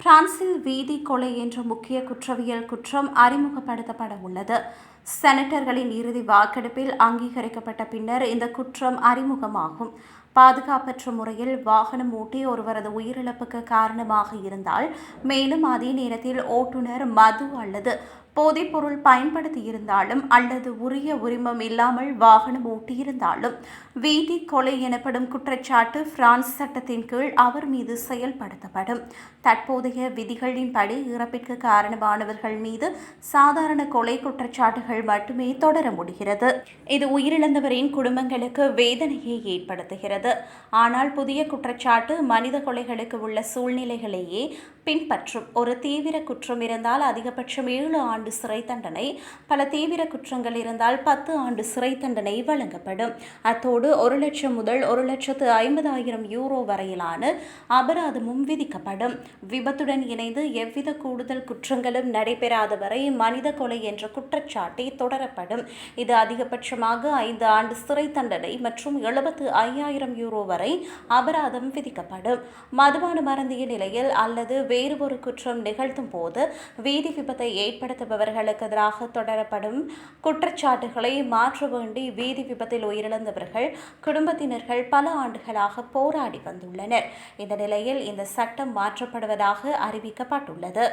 பிரான்சில் வீதி கொலை என்ற முக்கிய குற்றவியல் குற்றம் அறிமுகப்படுத்தப்பட உள்ளது. செனட்டர்களின் இறுதி வாக்கெடுப்பில் அங்கீகரிக்கப்பட்ட பின்னர் இந்த குற்றம் அறிமுகமாகும். பாதுகாப்பற்ற முறையில் வாகனம் ஓட்டி ஒருவரது உயிரிழப்புக்கு காரணமாக இருந்தால் மேலும் அதே நேரத்தில் ஓட்டுநர் மது அல்லது போதைப்பொருள் பயன்படுத்தியிருந்தாலும் அல்லது உரிய உரிமம் இல்லாமல் வாகனம் ஓட்டியிருந்தாலும் வீதி கொலை எனப்படும் குற்றச்சாட்டு பிரான்ஸ் சட்டத்தின் கீழ் அவர் மீது செயல்படுத்தப்படும். தற்போதைய விதிகளின்படி இறப்பிற்கு காரணமானவர்கள் மீது சாதாரண கொலை குற்றச்சாட்டுகள் மட்டுமே தொடர முடிகிறது. இது உயிரிழந்தவரின் குடும்பங்களுக்கு வேதனையை ஏற்படுத்துகிறது. ஆனால் புதிய குற்றச்சாட்டு மனித கொலைகளுக்கு உள்ள சூழ்நிலைகளையே பின்பற்றும். ஒரு தீவிர குற்றம் இருந்தால் அதிகபட்சம் ஏழு ஆண்டு சிறை தண்டனை பல தீவிர குற்றங்கள் இருந்தால் பத்து ஆண்டு சிறை தண்டனை வழங்கப்படும். அத்தோடு ஒரு லட்சம் முதல் ஒரு லட்சத்து ஐம்பதாயிரம் யூரோ வரையிலான அபராதமும் விதிக்கப்படும். விபத்துடன் இணைந்து எவ்வித கூடுதல் குற்றங்களும் நடைபெறாத வரை மனித கொலை என்ற குற்றச்சாட்டை தொடரப்படும். இது அதிகபட்சமாக ஐந்து ஆண்டு சிறை தண்டனை மற்றும் எழுபத்து ஐயாயிரம் யூரோ வரை அபராதம் விதிக்கப்படும். மதுபான மருந்திய நிலையில் அல்லது வேறு ஒரு குற்றம் நிகழ்த்தும் போது வீதி விபத்தை ஏற்படுத்துபவர்களுக்கு எதிராக தொடரப்படும் குற்றச்சாட்டுகளை மாற்ற வேண்டி வீதி விபத்தில் உயிரிழந்தவர்கள் குடும்பத்தினர்கள் பல ஆண்டுகளாக போராடி வந்துள்ளனர். இந்த நிலையில் இந்த சட்டம் மாற்றப்படுவதாக அறிவிக்கப்பட்டுள்ளது.